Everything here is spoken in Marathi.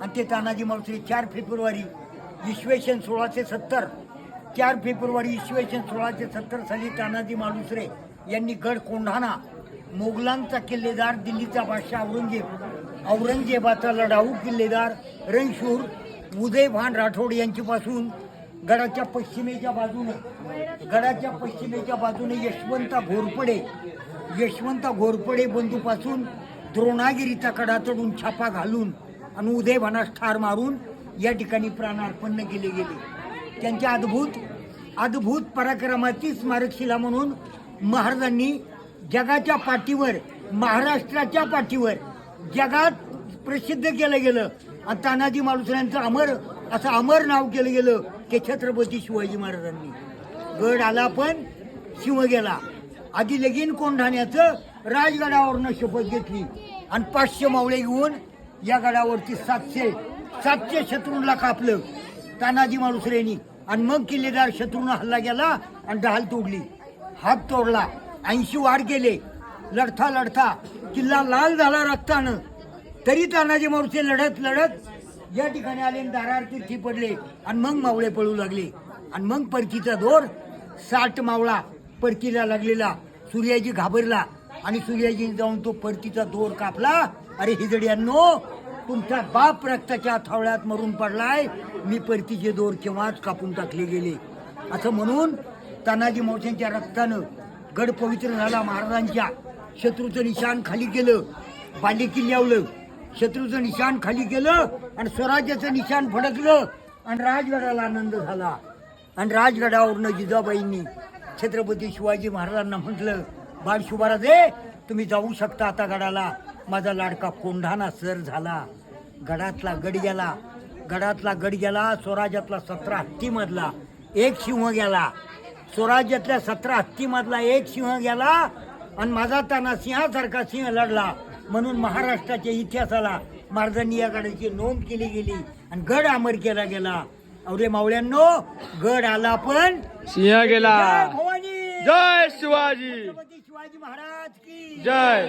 आणि ते तानाजी मालुसरे चार फेब्रुवारी इसवेशन सोळाशे सत्तर. चार फेब्रुवारी इसवेशन सोळाशे सत्तर साली तानाजी मालुसरे यांनी गड कोंढाणा मोगलांचा किल्लेदार दिल्लीचा बादशाह औरंगजेब औरंगजेबाचा लढाऊ किल्लेदार रणशूर उदयभान राठोड यांच्यापासून गडाच्या पश्चिमेच्या बाजूने गडाच्या पश्चिमेच्या बाजूने यशवंता घोरपडे यशवंता घोरपडे बंधूपासून द्रोणागिरीचा कडा चढून छापा घालून आणि उदयभानास ठार मारून या ठिकाणी प्राणार्पण केले गेले. त्यांच्या अद्भुत अद्भुत पराक्रमाची स्मारकशिला म्हणून महाराजांनी जगाच्या पाठीवर महाराष्ट्राच्या पाठीवर जगात प्रसिद्ध केलं गेलं. आणि तानाजी मालुसऱ्यांचं अमर असं अमर नाव केलं गेलं ते छत्रपती शिवाजी महाराजांनी. गड आला पण शिव गेला. आधी लगीन कोंढाण्याचं राजगडावरनं शपथ घेतली. आणि पाचशे मावळे घेऊन या गडावरती सातशे सातशे शत्रूंना कापलं. तानाजी मालुसरेनी आणि मग किल्लेदार शत्रूनं हल्ला गेला आणि ढाल तोडली. हात तोडला. ऐंशी वाढ गेले लढता लढता. किल्ला लाल झाला रक्तानं. तरी तानाजी मावसे लढत लढत या ठिकाणी आले आणि दारार पडले. आणि मग मावळे पळू लागले. आणि मग परकीचा दोर साठ मावळा परकीला लागलेला. सूर्याजी घाबरला. आणि सूर्याजी जाऊन तो परतीचा दोर कापला. अरे हिजड्यांनो तुमचा बाप रक्ताच्या थावळ्यात मरून पडलाय मी परतीचे दोर केव्हाच कापून टाकले गेले. असं म्हणून तानाजी मावशांच्या रक्तानं गड पवित्र झाला महाराजांच्या. शत्रूचं निशाण खाली केलं बाले किल्ल्यावलं शत्रूचं निशाण खाली केलं आणि स्वराज्याचं निशाण फडकलं आणि राजगडाला आनंद झाला. आणि राजगडावरनं जिजाबाईंनी छत्रपती शिवाजी महाराजांना म्हटलं बाळ शिवराजे तुम्ही जाऊ शकता आता गडाला. माझा लाडका कोंढाणा सर झाला. गडातला गड गेला. गडातला गड गेला स्वराज्यातला सतरा हत्तीमधला एक सिंह गेला. स्वराज्यातल्या सतरा हत्तीमधला एक सिंह गेला आणि माझा ताना सिंहासारखा सिंह लढला. म्हणून महाराष्ट्राच्या इतिहासाला महाराजांनी या गडाची नोंद केली गेली आणि गड अमर केला गेला. अवरे मावळ्यांनो गड आला पण सिंह गेला. जय शिवाजी। महाराज जय।